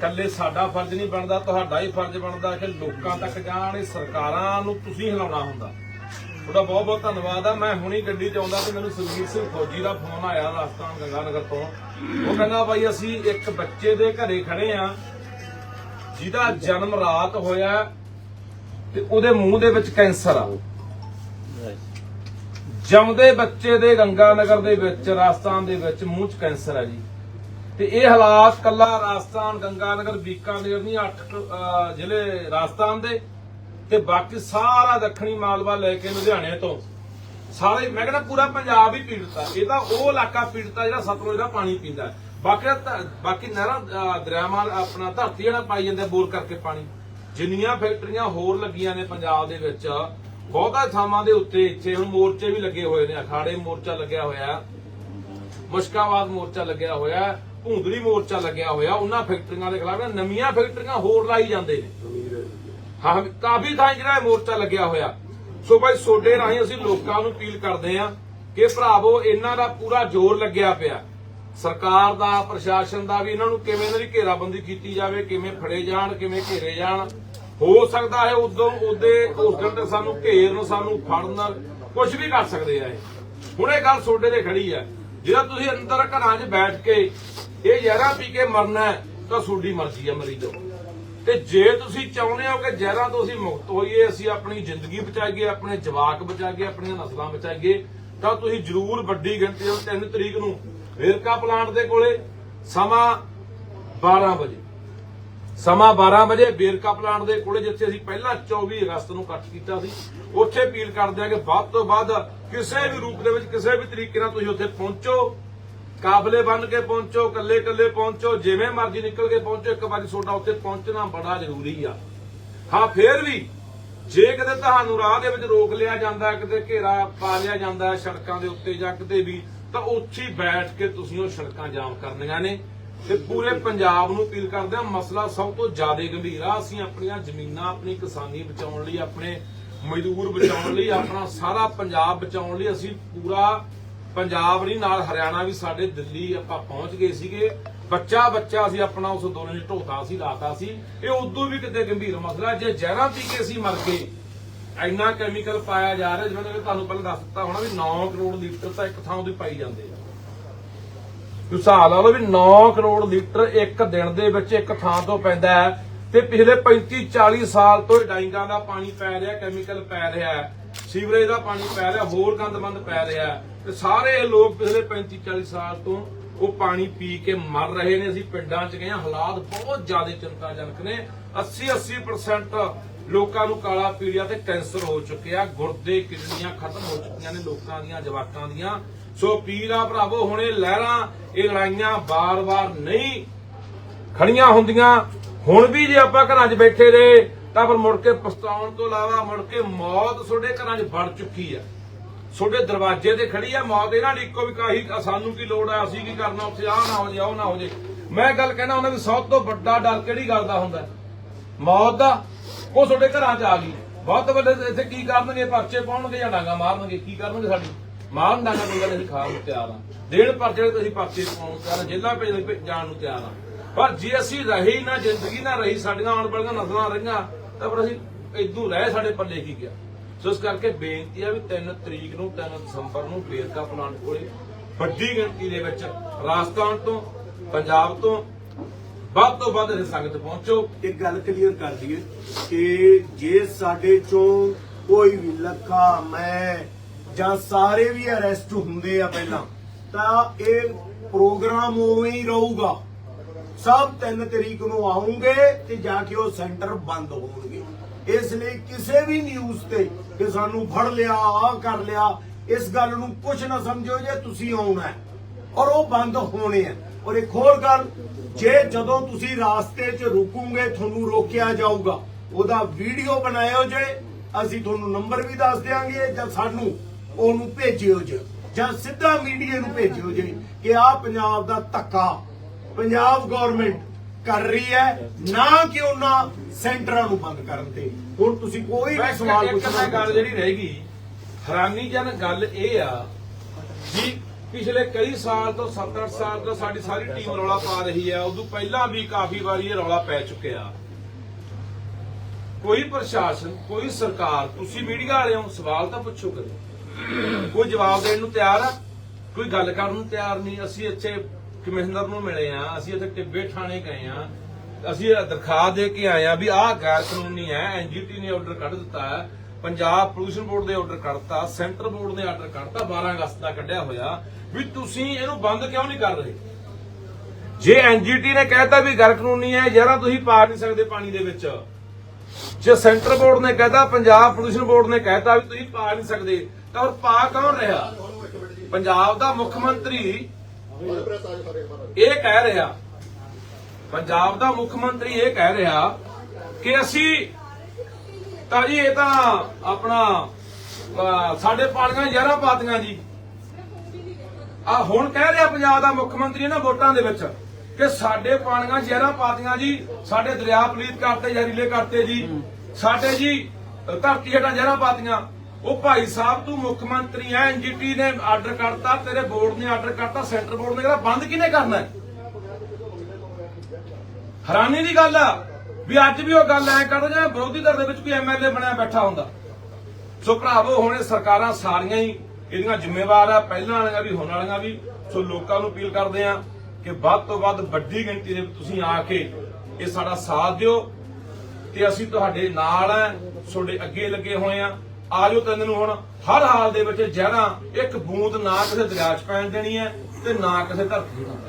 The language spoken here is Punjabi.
ਕੱਲੇ ਸਾਡਾ ਫਰਜ਼ ਨਹੀਂ ਬਣਦਾ, ਤੁਹਾਡਾ ਹੀ ਫਰਜ਼ ਬਣਦਾ ਕਿ ਲੋਕਾਂ ਤੱਕ ਜਾਣ, ਇਹ ਸਰਕਾਰਾਂ ਨੂੰ ਤੁਸੀਂ ਹਿਲਾਉਣਾ ਹੁੰਦਾ। ਤੁਹਾਡਾ ਬਹੁਤ ਬਹੁਤ ਧੰਨਵਾਦ ਆ। ਮੈਂ ਹੁਣੀ ਗੱਡੀ 'ਚ ਆਉਂਦਾ ਤੇ ਮੈਨੂੰ ਸੁਰਜੀਤ ਸਿੰਘ ਫੌਜੀ ਦਾ ਫੋਨ ਆਇਆ ਰਾਜਸਥਾਨ ਗੰਗਾਨਗਰ ਤੋਂ। ਉਹ ਕਹਿੰਦਾ ਬਾਈ ਅਸੀਂ ਇੱਕ ਬੱਚੇ ਦੇ ਘਰੇ ਖੜੇ ਆ। ਜਿਹਦਾ ਜਨਮ ਰਾਤ ਹੋਇਆ ਤੇ ਉਹਦੇ ਮੂੰਹ ਦੇ ਵਿੱਚ ਕੈਂਸਰ ਆ। ਜੰਮਦੇ ਬੱਚੇ ਦੇ ਗੰਗਾਨਗਰ ਦੇ ਵਿੱਚ, ਰਾਜਸਥਾਨ ਦੇ ਵਿੱਚ ਮੂੰਹ 'ਚ ਕੈਂਸਰ ਆ ਜੀ। ਤੇ ਇਹ ਹਾਲਾਤ ਕੱਲਾ ਰਾਜਸਥਾਨ, ਗੰਗਾਨਗਰ, ਬੀਕਾਨੇਰ ਨਹੀਂ 8 ਜ਼ਿਲ੍ਹੇ ਰਾਜਸਥਾਨ ਦੇ। ਤੇ ਬਾਕੀ ਸਾਰਾ ਦੱਖਣੀ ਮਾਲਵਾ ਲੈ ਕੇ ਲੁਧਿਆਣੇ ਤੋਂ। ਸਾਰੇ, ਮੈਂ ਕਹਿੰਦਾ ਪੂਰਾ ਪੰਜਾਬ ਹੀ ਪੀੜਤ ਇਹ ਤਾਂ ਉਹ ਇਲਾਕਾ ਪੀੜਤ ਜਿਹੜਾ ਸਤਲੁਜ ਦਾ ਪਾਣੀ ਪੀਂਦਾ ਹੈ। ਬਾਕੀ ਬਾਕੀ ਨਹਿਰਾਂ ਦਰਿਆਵਾਂ, ਆਪਣਾ ਧਰਤੀ ਜਿਹੜਾ ਪਾਈ ਜਾਂਦਾ ਬੋਰ ਕਰਕੇ ਪਾਣੀ। ਜਿੰਨੀਆਂ ਫੈਕਟਰੀਆਂ ਹੋਰ ਲੱਗੀਆਂ ਨੇ ਪੰਜਾਬ ਦੇ ਵਿੱਚ, ਬਹੁਤਾ ਥਾਵਾਂ ਦੇ ਉੱਤੇ ਇੱਥੇ ਹੁਣ ਮੋਰਚੇ ਵੀ ਲੱਗੇ ਹੋਏ ਨੇ। ਅਖਾੜੇ ਮੋਰਚਾ ਲੱਗਿਆ ਹੋਇਆ। ਮੁਸ਼ਕਾਬਾਦ ਮੋਰਚਾ ਲੱਗਿਆ ਹੋਇਆ। ਭੂੰਦੜੀ ਮੋਰਚਾ ਲੱਗਿਆ ਹੋਇਆ, ਉਹਨਾਂ ਫੈਕਟਰੀਆਂ ਦੇ ਖਿਲਾਫ, ਨਵੀਆਂ ਫੈਕਟਰੀਆਂ ਹੋਰ ਲਾਈ ਜਾਂਦੇ ਨੇ। ਹਾਂ, ਕਾਫੀ ਥਾਂ ਜਿਹੜਾ ਮੋਰਚਾ ਲੱਗਿਆ ਹੋਇਆ। ਸੋ ਭਾਈ, ਸੋਡੇ ਰਾਹੀਂ ਅਸੀਂ ਲੋਕਾਂ ਨੂੰ ਅਪੀਲ ਕਰਦੇ ਆ ਕਿ ਭਰਾਵੋ, ਇਹਨਾਂ ਦਾ ਪੂਰਾ ਜ਼ੋਰ ਲੱਗਿਆ ਪਿਆ। ਸਰਕਾਰ ਦਾ, ਪ੍ਰਸ਼ਾਸਨ ਦਾ ਵੀ ਇਹਨਾਂ ਨੂੰ ਕਿਵੇਂ ਇਹਨਾਂ ਦੀ ਘੇਰਾਬੰਦੀ ਕੀਤੀ ਜਾਵੇ, ਕਿਵੇਂ ਫੜੇ ਜਾਣ, ਕਿਵੇਂ ਘੇਰੇ ਜਾਣ। ਹੋ ਸਕਦਾ ਹੈ ਉਦੋਂ ਉਹਦੇ, ਉਸ ਦਿਨ ਤੱਕ ਸਾਨੂੰ ਘੇਰਨ ਸਾਨੂੰ ਫੜਨ ਕੁਝ ਵੀ ਕਰ ਸਕਦੇ ਆ ਇਹ। ਹੁਣ ਇਹ ਗੱਲ ਸੋਡੇ ਤੇ ਖੜੀ ਆ। ਜਿਹੜਾ ਤੁਸੀਂ ਅੰਦਰ ਘਰਾਂ 'ਚ ਬੈਠ ਕੇ ਇਹ ਜ਼ਹਿਰਾਂ ਪੀ ਕੇ ਮਰਨਾ ਤਾਂ ਤੁਹਾਡੀ ਮਰਜ਼ੀ ਆ ਮਰੀ ਤੇ ਜੇ ਤੁਸੀਂ ਚਾਹੁੰਦੇ ਹੋ ਕਿ ਜ਼ਹਿਰਾਂ ਤੋਂ ਅਸੀਂ ਮੁਕਤ ਹੋਈਏ, ਅਸੀਂ ਆਪਣੀ ਜ਼ਿੰਦਗੀ ਬਚਾਈਏ, ਆਪਣੇ ਜਵਾਕ ਬਚਾਈਏ, ਆਪਣੀਆਂ ਨਸਲਾਂ ਬਚਾਈਏ, ਤਾਂ ਤੁਸੀਂ ਜਰੂਰ ਵੱਡੀ ਗਿਣਤੀ ਵਿੱਚ 3 ਤਰੀਕ ਨੂੰ ਵੇਰਕਾ ਪਲਾਂਟ ਦੇ ਕੋਲੇ ਸਮਾਂ 12 ਵਜੇ, ਸਮਾਂ 12 ਵਜੇ ਵੇਰਕਾ ਪਲਾਂਟ ਦੇ ਕੋਲੇ ਜਿੱਥੇ ਅਸੀਂ ਪਹਿਲਾਂ 24 ਅਗਸਤ ਨੂੰ ਇਕੱਠ ਕੀਤਾ ਸੀ, ਉੱਥੇ ਅਪੀਲ ਕਰਦੇ ਆ ਕਿ ਵੱਧ ਤੋਂ ਵੱਧ ਕਿਸੇ ਵੀ ਰੂਪ ਦੇ ਵਿੱਚ, ਕਿਸੇ ਵੀ ਤਰੀਕੇ ਨਾਲ ਤੁਸੀਂ ਉੱਥੇ ਪਹੁੰਚੋ। ਕਾਬਲੇ ਬਣ ਕੇ ਪਹੁੰਚੋ, ਕੱਲੇ ਕੱਲੇ ਪਹੁੰਚੋ, ਜਿਵੇਂ ਮਰਜ਼ੀ ਨਿਕਲ ਕੇ ਪਹੁੰਚੋ, ਇੱਕ ਵਾਰੀ ਤੁਹਾਡਾ ਉੱਥੇ ਪਹੁੰਚਣਾ ਬੜਾ ਜ਼ਰੂਰੀ ਆ। ਹਾਂ, ਫੇਰ ਵੀ ਜੇ ਕਿਤੇ ਤੁਹਾਨੂੰ ਰਾਹ ਦੇ ਵਿੱਚ ਰੋਕ ਲਿਆ ਜਾਂਦਾ ਕਿਤੇ ਘੇਰਾ ਪਾ ਲਿਆ ਜਾਂਦਾ ਸੜਕਾਂ ਦੇ ਉੱਤੇ ਜਾਂ ਕਿਤੇ ਵੀ, ਤਾਂ ਉੱਥੇ ਬੈਠ ਕੇ ਤੁਸੀਂ ਉਹ ਸੜਕਾਂ ਜਾਮ ਕਰਨੀਆਂ ਨੇ। ਤੇ ਪੂਰੇ ਪੰਜਾਬ ਨੂੰ ਅਪੀਲ ਕਰਦੇ ਆ ਮਸਲਾ ਸਭ ਤੋਂ ਜ਼ਿਆਦਾ ਗੰਭੀਰ ਆ। ਅਸੀਂ ਆਪਣੀਆਂ ਜ਼ਮੀਨਾਂ, ਆਪਣੀ ਕਿਸਾਨੀ ਬਚਾਉਣ ਲਈ, ਆਪਣੇ ਮਜ਼ਦੂਰ ਬਚਾਉਣ ਲਈ, ਆਪਣਾ ਸਾਰਾ ਪੰਜਾਬ ਬਚਾਉਣ ਲਈ ਅਸੀਂ ਪੂਰਾ ਪੰਜਾਬ ਨਹੀਂ, ਨਾਲ ਹਰਿਆਣਾ ਵੀ ਸਾਡੇ ਦਿੱਲੀ ਆਪਾਂ ਪਹੁੰਚ ਗਏ ਸੀਗੇ। ਬੱਚਾ ਬੱਚਾ ਅਸੀਂ ਆਪਣਾ, ਉਸ ਅੰਦੋਲਨ ਢੋਤਾ ਸੀ, ਲਾਤਾ ਸੀ। ਇਹ ਉਦੋਂ ਵੀ ਕਿਤੇ ਗੰਭੀਰ ਮਸਲਾ ਜੇ ਜ਼ਹਿਰਾਂ ਪੀ ਕੇ ਅਸੀਂ ਮਰ ਗਏ, ਇੰਨਾ ਕੈਮੀਕਲ ਪਾਇਆ ਜਾ ਰਿਹਾ, ਜਿਵੇਂ ਕਿ ਤੁਹਾਨੂੰ ਪਹਿਲਾਂ ਦੱਸ ਦਿੱਤਾ ਹੋਣਾ ਵੀ 9 ਕਰੋੜ ਲੀਟਰ ਤਾਂ ਇੱਕ ਥਾਂ ਉਹਦੀ ਪਾਈ ਜਾਂਦੇ ਆ। ਤੁਸੀਂ ਹਿਸਾਬ ਲਾ ਲਓ ਵੀ 9 ਕਰੋੜ ਲੀਟਰ ਇੱਕ ਦਿਨ ਦੇ ਵਿੱਚ ਇੱਕ ਥਾਂ ਤੋਂ ਪੈਂਦਾ ਹੈ ਤੇ ਪਿਛਲੇ 35 40 ਸਾਲ ਤੋਂ ਇਹ ਡਾਈਂਗਾਂ ਦਾ ਪਾਣੀ ਪੈ ਰਿਹਾ ਕੈਮੀਕਲ ਪੈ ਰਿਹਾ ਸੀਵਰੇਜ ਦਾ ਪਾਣੀ ਪੈ ਰਿਹਾ, ਹੋਰ ਗੰਦਮੰਦ ਪੈ ਰਿਹਾ ਤੇ ਸਾਰੇ ਲੋਕ ਪਿਛਲੇ 35 40 ਸਾਲ ਤੋਂ ਉਹ ਪਾਣੀ ਪੀ ਕੇ ਮਰ ਰਹੇ ਨੇ। ਅਸੀਂ ਪਿੰਡਾਂ 'ਚ ਗਏ ਹਾਲਾਤ ਬਹੁਤ ਜ਼ਿਆਦਾ ਚਿੰਤਾਜਨਕ ਨੇ। 80 80% ਲੋਕਾਂ ਨੂੰ ਕਾਲਾ ਪੀੜਿਆ ਤੇ ਕੈਂਸਰ ਹੋ ਚੁੱਕਿਆ। ਗੁਰਦੇ, ਕਿਡਨੀਆਂ ਖਤਮ ਹੋ ਚੁੱਕੀਆਂ ਨੇ ਲੋਕਾਂ ਦੀਆਂ, ਜਵਾਕਾਂ ਦੀਆਂ। ਸੋ ਪੀਰਾ ਭਰਾਵੋ, ਹੁਣ ਇਹ ਲਹਿਰਾਂ, ਇਹ ਲੜਾਈਆਂ ਬਾਰ-ਬਾਰ ਨਹੀਂ ਖੜੀਆਂ ਹੁੰਦੀਆਂ। ਹੁਣ ਵੀ ਜੇ ਆਪਾਂ ਘਰਾਂ 'ਚ ਬੈਠੇ ਰਹੇ, ਤਾਂ ਫਿਰ ਮੁੜ ਕੇ ਪਛਤਾਉਣ ਤੋਂ ਇਲਾਵਾ ਮੁੜ ਕੇ ਮੌਤ ਤੁਹਾਡੇ ਘਰਾਂ 'ਚ ਵੜ ਚੁੱਕੀ ਆ। ਤੁਹਾਡੇ ਦਰਵਾਜ਼ੇ ਤੇ ਖੜੀ ਆ ਮੌਤ ਇਹਨਾਂ ਦੀ ਇੱਕੋ ਵੀ ਕਾਹੀ ਸਾਨੂੰ ਕੀ ਲੋੜ ਆ, ਅਸੀਂ ਕੀ ਕਰਨਾ, ਉੱਥੇ ਆਹ ਨਾ ਹੋ ਜੇ, ਉਹ ਨਾ ਹੋ ਜੇ। ਮੈਂ ਗੱਲ ਕਹਿਣਾ, ਉਹਨਾਂ ਦੀ ਸਭ ਤੋਂ ਵੱਡਾ ਡਰ ਕਿਹੜੀ ਗੱਲ ਦਾ ਹੁੰਦਾ? ਮੌਤ ਦਾ? ਉਹ ਤੁਹਾਡੇ ਘਰਾਂ 'ਚ ਆ ਗਈ। ਬਹੁਤ ਵੱਡੇ, ਇੱਥੇ ਕੀ ਕਰਨਗੇ, ਪਰਚੇ ਪਾਉਣਗੇ ਜਾਂ ਡਾਂਗਾ ਮਾਰਨਗੇ? ਕੀ ਕਰਨਗੇ ਸਾਡੀ? ਮਾਰਨ ਡਾਂਗਾ ਕੋਈ ਗੱਲ ਅਸੀਂ ਖਾਣ ਨੂੰ ਤਿਆਰ ਆ। ਦੇਣ ਪਰਚੇ ਤੇ ਅਸੀਂ ਪਰਚੇ ਪਾਉਣ ਨੂੰ ਤਿਆਰ ਆ ਜੇਲਾਂ ਭੇਜਣ ਜਾਣ ਨੂੰ ਤਿਆਰ ਆ। ਪਰ ਜੇ ਅਸੀਂ ਰਹੀ ਨਾ, ਜ਼ਿੰਦਗੀ ਨਾ ਰਹੀ, ਸਾਡੀਆਂ ਆਉਣ ਵਾਲੀਆਂ ਨਸਲਾਂ ਰਹੀਆਂ, ਤਾਂ ਫਿਰ ਅਸੀਂ ਇਦੋਂ ਰਹਿ ਸਾਡੇ ਪੱਲੇ ਕੀ ਗਿਆ? ਸੋ ਇਸ ਕਰਕੇ ਬੇਨਤੀ ਆ ਵੀ 3 ਤਰੀਕ ਨੂੰ 3 ਦਸੰਬਰ ਨੂੰ ਵੇਰਕਾ ਪਲਾਂਟ ਕੋਲੇ ਵੱਡੀ ਗਿਣਤੀ ਦੇ ਵਿੱਚ ਰਾਜਸਥਾਨ ਤੋਂ, ਪੰਜਾਬ ਤੋਂ ਵੱਧ ਤੋਂ ਵੱਧ ਸੰਗਤ ਪਹੁੰਚੋ। ਇੱਕ ਗੱਲ ਕਲੀਅਰ ਕਰ ਦਈਏ ਕਿ ਜੇ ਸਾਡੇ ਚੋਂ ਕੋਈ ਵੀ ਲੱਖਾ, ਮੈਂ ਜਾਂ ਸਾਰੇ ਵੀ ਅਰੈਸਟ ਹੁੰਦੇ ਆ ਪਹਿਲਾਂ, ਤਾਂ ਇਹ ਪ੍ਰੋਗਰਾਮ ਉਵੇਂ ਹੀ ਰਹੂਗਾ। ਸਭ 3 ਤਰੀਕ ਨੂੰ ਆਉਂਗੇ ਤੇ ਜਾ ਕੇ ਉਹ ਸੈਂਟਰ ਬੰਦ ਹੋਣਗੇ। ਇਸ ਲਈ ਕਿਸੇ ਵੀ ਨਿਊਜ਼ ਤੇ ਕਿ ਸਾਨੂੰ ਫੜ ਲਿਆ ਆ ਕਰ ਲਿਆ, ਇਸ ਗੱਲ ਨੂੰ ਕੁਝ ਨਾ ਸਮਝੋ ਜੇ ਤੁਸੀਂ ਆਉਣਾ ਔਰ ਉਹ ਬੰਦ ਹੋਣੇ ਆ ਔਰ ਇੱਕ ਹੋਰ ਗੱਲ, ਜੇ ਜਦੋਂ ਤੁਸੀਂ ਰਾਸਤੇ 'ਚ ਰੁਕੋਗੇ, ਤੁਹਾਨੂੰ ਰੋਕਿਆ ਜਾਊਗਾ, ਉਹਦਾ ਵੀਡੀਓ ਬਣਾਇਓ ਜੇ, ਅਸੀਂ ਤੁਹਾਨੂੰ ਨੰਬਰ ਵੀ ਦੱਸ ਦਿਆਂਗੇ, ਜਾਂ ਸਾਨੂੰ ਉਹਨੂੰ ਭੇਜਿਓ ਜੇ, ਜਾਂ ਸਿੱਧਾ ਮੀਡੀਆ ਨੂੰ ਭੇਜਿਓ ਜੇ, ਕਿ ਆ ਪੰਜਾਬ ਦਾ ਧੱਕਾ, ਪੰਜਾਬ ਗਵਰਨਮੈਂਟ ਕਰ ਰਹੀ ਹੈ। ਨਾ ਕਿ ਉਹਨਾਂ ਸੈਂਟਰਾਂ ਨੂੰ ਬੰਦ ਕਰਨ ਤੇ। ਹੁਣ ਤੁਸੀਂ ਕੋਈ ਵੀ ਸਵਾਲ ਪੁੱਛਣਾ ਮੈਂ ਗੱਲ ਜਿਹੜੀ ਰਹਿ ਗਈ ਹੈਰਾਨੀਜਨਕ ਗੱਲ ਇਹ ਆ ਜੀ ਪਿਛਲੇ ਕਈ ਸਾਲ ਤੋਂ 7-8 ਸਾਲ ਤੋਂ ਸਾਡੀ ਸਾਰੀ ਟੀਮ ਰੌਲਾ ਪਾ ਰਹੀ ਹੈ। ਉਦੋਂ ਪਹਿਲਾਂ ਵੀ ਕਾਫੀ ਵਾਰੀ ਇਹ ਰੌਲਾ ਪੈ ਚੁੱਕਿਆ। ਕੋਈ ਪ੍ਰਸ਼ਾਸਨ ਕੋਈ ਸਰਕਾਰ ਤੁਸੀਂ ਮੀਡੀਆ ਵਾਲੇ ਹੋ ਸਵਾਲ ਤਾਂ ਪੁੱਛੋ ਕਦੇ। ਕੋਈ ਜਵਾਬ ਦੇਣ ਨੂੰ ਤਿਆਰ ਆ? ਕੋਈ ਗੱਲ ਕਰਨ ਨੂੰ ਤਿਆਰ ਨਹੀਂ? ਅਸੀਂ ਇੱਥੇ ਕਮਿਸ਼ਨਰ ਨੂੰ ਮਿਲੇ ਆ, ਅਸੀਂ ਇੱਥੇ ਟਿੱਬੇ ਥਾਣੇ ਗਏ ਆ। ਅਸੀਂ ਦਰਖਾਸਤ ਦੇ ਕੇ ਆਏ ਆ ਵੀ ਆਹ ਗੈਰ ਕਾਨੂੰਨੀ ਹੈ ਐਨਜੀਟੀ ਨੇ ਆਰਡਰ ਕੱਢ ਦਿੱਤਾ ਹੈ। ਪੰਜਾਬ ਪੋਲੂਸ਼ਨ ਬੋਰਡ ਦੇ ਆਰਡਰ ਕੱਢਤਾ ਸੈਂਟਰ ਬੋਰਡ ਨੇ ਆਰਡਰ ਕੱਢਤਾ 12 ਅਗਸਤ ਦਾ ਕੱਢਿਆ ਹੋਇਆ। ਵੀ ਤੁਸੀਂ ਇਹਨੂੰ ਬੰਦ ਕਿਉਂ ਨਹੀਂ ਕਰ ਰਹੇ? ਜੇ ਐਨਜੀਟੀ ਨੇ ਕਹਿਤਾ ਵੀ ਗੈਰ ਕਾਨੂੰਨੀ ਹੈ, ਯਾਰਾ ਤੁਸੀਂ ਪਾ ਨਹੀਂ ਸਕਦੇ ਪਾਣੀ ਦੇ ਵਿੱਚ। ਜੇ ਸੈਂਟਰ ਬੋਰਡ ਨੇ ਕਹਿਤਾ ਪੰਜਾਬ ਪੋਲੂਸ਼ਨ ਬੋਰਡ ਨੇ ਕਹਿਤਾ ਵੀ ਤੁਸੀਂ ਪਾ ਨਹੀਂ ਸਕਦੇ, ਤਾਂ ਹੋਰ ਪਾ ਕੌਣ ਰਿਹਾ? ਪੰਜਾਬ ਦਾ ਮੁੱਖ ਮੰਤਰੀ ਇਹ ਕਹਿ ਰਿਹਾ ਪੰਜਾਬ ਦਾ ਮੁੱਖ ਮੰਤਰੀ ਇਹ ਕਹਿ ਰਿਹਾ ਕਿ ਅਸੀਂ ਤਾਂ ਜੀ ਇਹ ਤਾਂ ਆਪਣਾ ਸਾਡੇ ਪਾਣੀਆਂ ਜ਼ਹਿਰਾਂ ਪਾਤੀਆਂ ਜੀ। ਆ ਹੁਣ ਕਹਿ ਰਿਹਾ ਪੰਜਾਬ ਦਾ ਮੁੱਖ ਮੰਤਰੀ ਇਹਨਾਂ ਵੋਟਾਂ ਦੇ ਵਿੱਚ ਕਿ ਸਾਡੇ ਪਾਣੀਆਂ ਜ਼ਹਿਰਾਂ ਪਾਤੀਆਂ ਜੀ ਸਾਡੇ ਦਰਿਆ ਪਲੀਤ ਕਰਤੇ ਜ਼ਹਿਰੀਲੇ ਕਰਤੇ ਜੀ ਸਾਡੇ ਜੀ ਧਰਤੀ ਹੇਠਾਂ ਜ਼ਹਿਰਾਂ ਪਾਤੀਆਂ। ਉਹ ਭਾਈ ਸਾਹਿਬ, ਤੂੰ ਮੁੱਖ ਮੰਤਰੀ ਐ ਐਨਜੀਟੀ ਨੇ ਆਰਡਰ ਕਰਤਾ, ਤੇਰੇ ਬੋਰਡ ਨੇ ਆਰਡਰ ਕਰਤਾ ਸੈਂਟਰ ਬੋਰਡ ਨੇ ਕਹਿੰਦਾ ਬੰਦ ਕਿਹਨੇ ਕਰਨਾ? ਹੈਰਾਨੀ ਦੀ ਗੱਲ ਆ, ਵੀ ਅੱਜ ਵੀ ਉਹ ਗੱਲ ਐ ਕਰਦੇ ਜਿਵੇਂ ਵਿਰੋਧੀ ਧਿਰ ਦੇ ਵਿੱਚ ਕੋਈ ਐਮਐਲਏ ਬਣਿਆ ਬੈਠਾ ਹੁੰਦਾ। ਸੋ ਭਰਾਵੋ, ਹੁਣੇ ਸਰਕਾਰਾਂ ਸਾਰੀਆਂ ਹੀ ਇਹਦੀਆਂ ਜ਼ਿੰਮੇਵਾਰ ਆ, ਪਹਿਲਾਂ ਵਾਲੀਆਂ ਵੀ, ਹੁਣ ਵਾਲੀਆਂ ਵੀ। ਸੋ ਲੋਕਾਂ ਨੂੰ ਅਪੀਲ ਕਰਦੇ ਆ ਕਿ ਵੱਧ ਤੋਂ ਵੱਧ ਵੱਡੀ ਗਿਣਤੀ ਦੇ ਵਿੱਚ ਤੁਸੀਂ ਆ ਕੇ ਇਹ ਸਾਡਾ ਸਾਥ ਦਿਓ ਤੇ ਅਸੀਂ ਤੁਹਾਡੇ ਨਾਲ ਆ, ਤੁਹਾਡੇ ਅੱਗੇ ਲੱਗੇ ਹੋਏ ਆ। ਆ ਜਾਓ ਤੈਨੂੰ ਹੁਣ, ਹਰ ਹਾਲ ਦੇ ਵਿੱਚ ਜ਼ਹਿਰਾਂ, ਇੱਕ ਬੂੰਦ ਨਾ ਕਿਸੇ ਦਰਿਆ 'ਚ ਪੈਣ ਦੇਣੀ ਹੈ ਤੇ ਨਾ ਕਿਸੇ ਧਰਤੀ 'ਤੇ